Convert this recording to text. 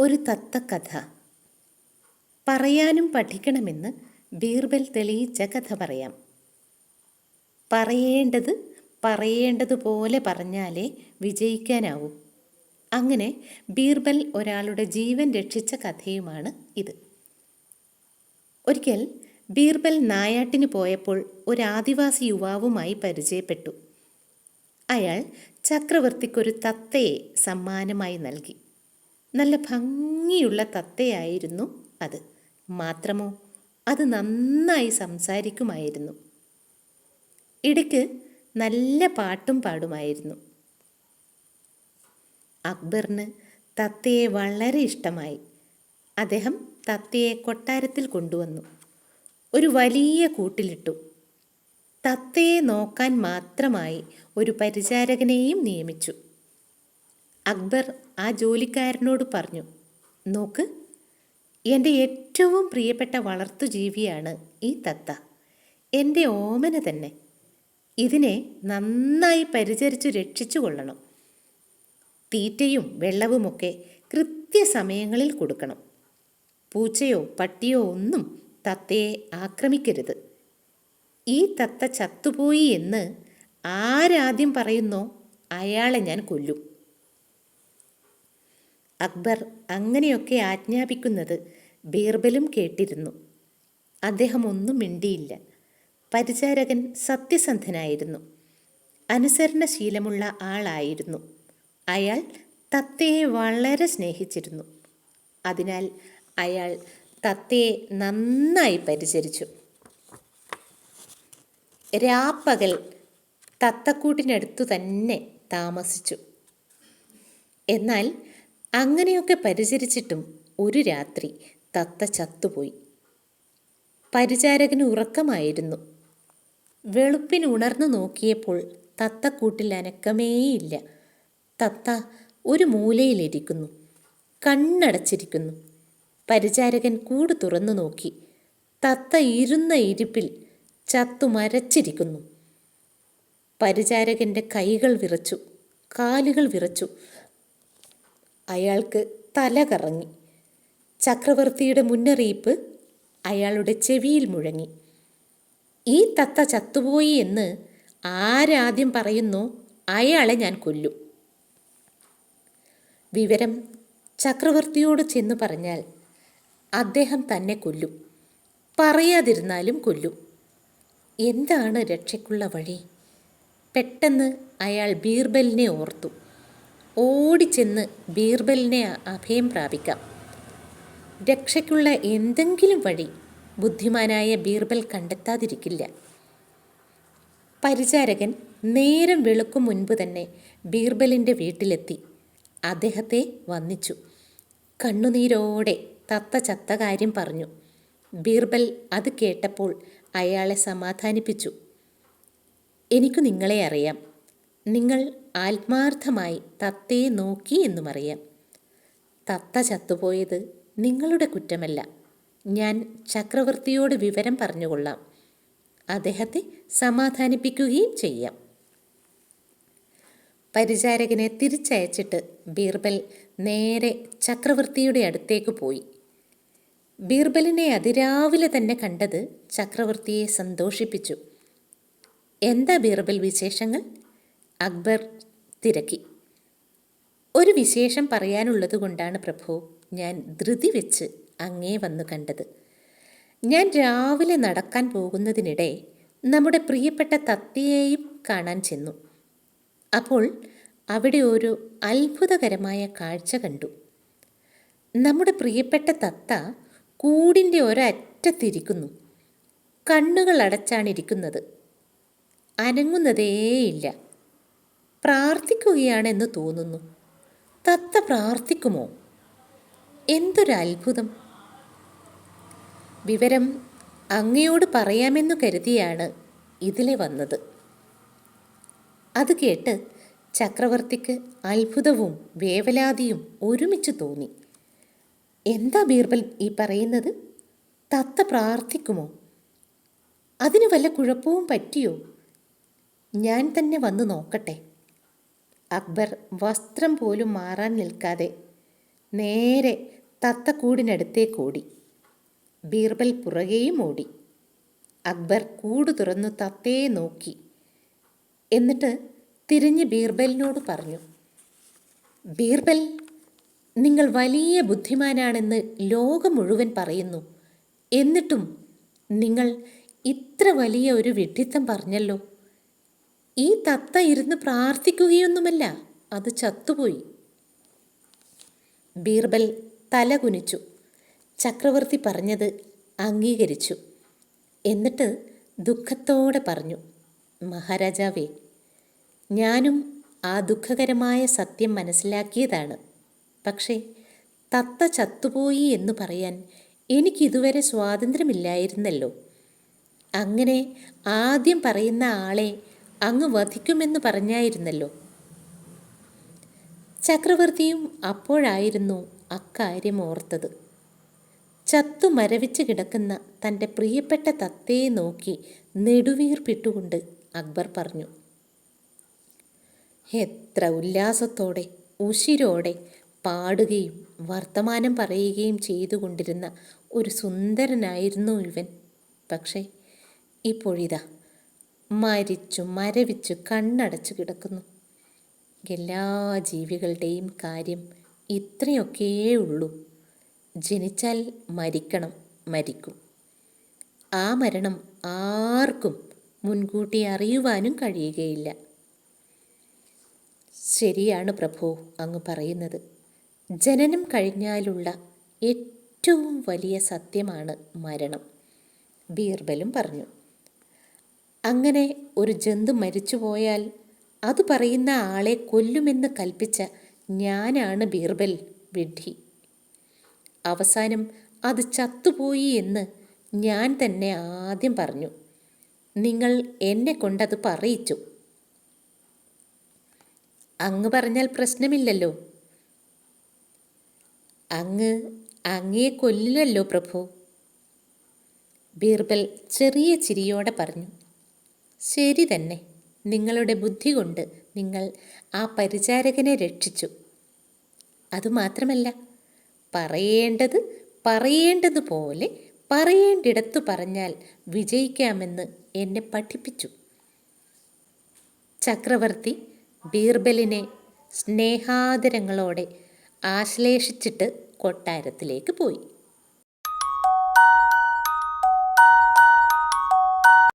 ഒരു തത്തക്കഥ. പറയാനും പഠിക്കണമെന്ന് ബീർബൽ തെളിയിച്ച കഥ പറയാം. പറയേണ്ടത് പറയേണ്ടതുപോലെ പറഞ്ഞാലേ വിജയിക്കാനാവൂ. അങ്ങനെ ബീർബൽ ഒരാളുടെ ജീവൻ രക്ഷിച്ച കഥയുമാണ് ഇത്. ഒരിക്കൽ ബീർബൽ നായാട്ടിന് പോയപ്പോൾ ഒരു ആദിവാസി യുവാവുമായി പരിചയപ്പെട്ടു. അയാൾ ചക്രവർത്തിക്കൊരു തത്തയെ സമ്മാനമായി നൽകി. നല്ല ഭംഗിയുള്ള തത്തയായിരുന്നു അത്. മാത്രമോ അത് നന്നായി സംസാരിക്കുമായിരുന്നു. ഇടയ്ക്ക് നല്ല പാട്ടും പാടുമായിരുന്നു. അക്ബറിന് തത്തയെ വളരെ ഇഷ്ടമായി. അദ്ദേഹം തത്തയെ കൊട്ടാരത്തിൽ കൊണ്ടുവന്നു. ഒരു വലിയ കൂട്ടിലിട്ടു. തത്തയെ നോക്കാൻ മാത്രമായി ഒരു പരിചാരകനെയും നിയമിച്ചു. അക്ബർ ആ ജോലിക്കാരനോട് പറഞ്ഞു നോക്ക് എന്റെ ഏറ്റവും പ്രിയപ്പെട്ട വളർത്തുജീവിയാണ് ഈ തത്ത. എന്റെ ഓമന തന്നെ. ഇതിനെ നന്നായി പരിചരിച്ചു രക്ഷിച്ചു കൊള്ളണം. തീറ്റയും വെള്ളവുമൊക്കെ കൃത്യസമയങ്ങളിൽ കൊടുക്കണം. പൂച്ചയോ പട്ടിയോ ഒന്നും തത്തയെ ആക്രമിക്കരുത്. ഈ തത്ത ചത്തുപോയി എന്ന് ആരാദ്യം പറയുന്നോ അയാളെ ഞാൻ കൊല്ലും. അക്ബർ അങ്ങനെയൊക്കെ ആജ്ഞാപിക്കുന്നത് ബീർബലും കേട്ടിരുന്നു. അദ്ദേഹം ഒന്നും മിണ്ടിയില്ല. പരിചാരകൻ സത്യസന്ധനായിരുന്നു. അനുസരണശീലമുള്ള ആളായിരുന്നു. അയാൾ തത്തയെ വളരെ സ്നേഹിച്ചിരുന്നു. അതിനാൽ അയാൾ തത്തയെ നന്നായി പരിചരിച്ചു. രാപ്പകൽ തത്തക്കൂട്ടിനടുത്തു തന്നെ താമസിച്ചു. എന്നാൽ അങ്ങനെയൊക്കെ പരിചരിച്ചിട്ടും ഒരു രാത്രി തത്ത ചത്തുപോയി. പരിചാരകന് ഉറക്കമായിരുന്നു. വെളുപ്പിന് ഉണർന്നു നോക്കിയപ്പോൾ തത്തക്കൂട്ടിൽ അനക്കമേയില്ല. തത്ത ഒരു മൂലയിലിരിക്കുന്നു. കണ്ണടച്ചിരിക്കുന്നു. പരിചാരകൻ കൂട് തുറന്നു നോക്കി. തത്ത ഇരുന്ന ഇരിപ്പിൽ ചത്തു മരച്ചിരിക്കുന്നു. പരിചാരകന്റെ കൈകൾ വിറച്ചു. കാലുകൾ വിറച്ചു. അയാൾക്ക് തല കറങ്ങി. ചക്രവർത്തിയുടെ മുന്നറിയിപ്പ് അയാളുടെ ചെവിയിൽ മുഴങ്ങി. ഈ തത്ത ചത്തുപോയി എന്ന് ആരാദ്യം പറയുന്നു അയാളെ ഞാൻ കൊല്ലും വിവരം ചക്രവർത്തിയോട് ചെന്ന് പറഞ്ഞാൽ അദ്ദേഹം തന്നെ കൊല്ലും. പറയാതിരുന്നാലും കൊല്ലും. എന്താണ് രക്ഷയ്ക്കുള്ള വഴി? പെട്ടെന്ന് അയാൾ ബീർബലിനെ ഓർത്തു. ഓടിച്ചെന്ന് ബീർബലിനെ അഭയം പ്രാപിക്കാം. രക്ഷയ്ക്കുള്ള എന്തെങ്കിലും വഴി ബുദ്ധിമാനായ ബീർബൽ കണ്ടെത്താതിരിക്കില്ല. പരിചാരകൻ നേരം വെളുക്കും മുൻപ് തന്നെ ബീർബലിന്റെ വീട്ടിലെത്തി. അദ്ദേഹത്തെ വന്നിച്ചു കണ്ണുനീരോടെ തത്ത ചത്ത കാര്യം പറഞ്ഞു. ബീർബൽ അത് കേട്ടപ്പോൾ അയാളെ സമാധാനിപ്പിച്ചു. എനിക്ക് നിങ്ങളെ അറിയാം. നിങ്ങൾ ആത്മാർത്ഥമായി തത്തയെ നോക്കി എന്നുമറിയാം തത്ത ചത്തുപോയത് നിങ്ങളുടെ കുറ്റമല്ല. ഞാൻ ചക്രവർത്തിയോട് വിവരം പറഞ്ഞുകൊള്ളാം. അദ്ദേഹത്തെ സമാധാനിപ്പിക്കുകയും ചെയ്യാം. പരിചാരകനെ തിരിച്ചയച്ചിട്ട് ബീർബൽ നേരെ ചക്രവർത്തിയുടെ അടുത്തേക്ക് പോയി. ബീർബലിനെ അതിരാവിലെ തന്നെ കണ്ടത് ചക്രവർത്തിയെ സന്തോഷിപ്പിച്ചു. എന്താ ബീർബൽ വിശേഷങ്ങൾ? അക്ബർ തിരക്കി. ഒരു വിശേഷം പറയാനുള്ളത് കൊണ്ടാണ് പ്രഭു ഞാൻ ധൃതി വെച്ച് അങ്ങേ വന്നു കണ്ടത്. ഞാൻ രാവിലെ നടക്കാൻ പോകുന്നതിനിടെ നമ്മുടെ പ്രിയപ്പെട്ട തത്തയെയും കാണാൻ ചെന്നു. അപ്പോൾ അവിടെ ഒരു അത്ഭുതകരമായ കാഴ്ച കണ്ടു. നമ്മുടെ പ്രിയപ്പെട്ട തത്ത കൂടിന്റെ ഒരറ്റത്തിരിക്കുന്നു. കണ്ണുകൾ അടച്ചാണിരിക്കുന്നത് അനങ്ങുന്നതേയില്ല. പ്രാർത്ഥിക്കുകയാണെന്ന് തോന്നുന്നു. തത്ത പ്രാർത്ഥിക്കുമോ? എന്തൊരു അത്ഭുതം. വിവരം അങ്ങയോട് പറയാമെന്നു കരുതിയാണ് ഇതിലെ വന്നത്. അത് കേട്ട് ചക്രവർത്തിക്ക് അത്ഭുതവും വേവലാതിയും ഒരുമിച്ച് തോന്നി. എന്താ ബീർബൽ ഈ പറയുന്നത്? തത്ത പ്രാർത്ഥിക്കുമോ? അതിന് വല്ല കുഴപ്പവും പറ്റിയോ? ഞാൻ തന്നെ വന്ന് നോക്കട്ടെ. അക്ബർ വസ്ത്രം പോലും മാറാൻ നിൽക്കാതെ നേരെ തത്തക്കൂടിനടുത്തേക്കോടി ബീർബൽ പുറകെയും ഓടി. അക്ബർ കൂട് തുറന്നു തത്തയെ നോക്കി. എന്നിട്ട് തിരിഞ്ഞ് ബീർബലിനോട് പറഞ്ഞു ബീർബൽ നിങ്ങൾ വലിയ ബുദ്ധിമാനാണെന്ന് ലോകം മുഴുവൻ പറയുന്നു. എന്നിട്ടും നിങ്ങൾ ഇത്ര വലിയ ഒരു വിഡ്ഢിത്തം പറഞ്ഞല്ലോ. ഈ തത്ത ഇരുന്ന് പ്രാർത്ഥിക്കുകയൊന്നുമല്ല. അത് ചത്തുപോയി. ബീർബൽ തല കുനിച്ചു. ചക്രവർത്തി പറഞ്ഞത് അംഗീകരിച്ചു. എന്നിട്ട് ദുഃഖത്തോടെ പറഞ്ഞു മഹാരാജാവേ ഞാനും ആ ദുഃഖകരമായ സത്യം മനസ്സിലാക്കിയതാണ്. പക്ഷേ തത്ത ചത്തുപോയി എന്ന് പറയാൻ എനിക്കിതുവരെ സ്വാതന്ത്ര്യമില്ലായിരുന്നല്ലോ. അങ്ങനെ ആദ്യം പറയുന്ന ആളെ അങ്ങ് വധിക്കുമെന്ന് പറഞ്ഞായിരുന്നല്ലോ. ചക്രവർത്തിയും അപ്പോഴായിരുന്നു അക്കാര്യം ഓർത്തത്. ചത്തു മരവിച്ച് കിടക്കുന്ന തന്റെ പ്രിയപ്പെട്ട തത്തയെ നോക്കി നെടുവീർപ്പിട്ടുകൊണ്ട് അക്ബർ പറഞ്ഞു എത്ര ഉല്ലാസത്തോടെ ഉശിരോടെ പാടുകയും വർത്തമാനം പറയുകയും ചെയ്തുകൊണ്ടിരുന്ന ഒരു സുന്ദരനായിരുന്നു ഇവൻ. പക്ഷേ ഇപ്പോഴിതാ മരിച്ചു മരവിച്ചു കണ്ണടച്ചു കിടക്കുന്നു. എല്ലാ ജീവികളുടെയും കാര്യം ഇത്രയൊക്കെയേ ഉള്ളൂ. ജനിച്ചാൽ മരിക്കണം മരിക്കും. ആ മരണം ആർക്കും മുൻകൂട്ടി അറിയുവാനും കഴിയുകയില്ല. ശരിയാണ് പ്രഭു അങ്ങ് പറയുന്നത്. ജനനം കഴിഞ്ഞാലുള്ള ഏറ്റവും വലിയ സത്യമാണ് മരണം. ബീർബലും പറഞ്ഞു. അങ്ങനെ ഒരു ജന്തു മരിച്ചുപോയാൽ അത് പറയുന്ന ആളെ കൊല്ലുമെന്ന് കൽപ്പിച്ച ഞാനാണ് ബീർബൽ വിഡ്ഢി. അവസാനം അത് ചത്തുപോയി എന്ന് ഞാൻ തന്നെ ആദ്യം പറഞ്ഞു. നിങ്ങൾ എന്നെ കൊണ്ടത് പറയിച്ചു. അങ്ങ് പറഞ്ഞാൽ പ്രശ്നമില്ലല്ലോ. അങ്ങ് അങ്ങയെ കൊല്ലില്ലല്ലോ പ്രഭു. ബീർബൽ ചെറിയ ചിരിയോടെ പറഞ്ഞു. ശരി തന്നെ. നിങ്ങളുടെ ബുദ്ധി കൊണ്ട് നിങ്ങൾ ആ പരിചാരകനെ രക്ഷിച്ചു. അതുമാത്രമല്ല പറയേണ്ടത് പറയേണ്ടതുപോലെ പറയേണ്ടിടത്തു പറഞ്ഞാൽ വിജയിക്കാമെന്ന് എന്നെ പഠിപ്പിച്ചു. ചക്രവർത്തി ബീർബലിനെ സ്നേഹാദരങ്ങളോടെ ആശ്ലേഷിച്ചിട്ട് കൊട്ടാരത്തിലേക്ക് പോയി.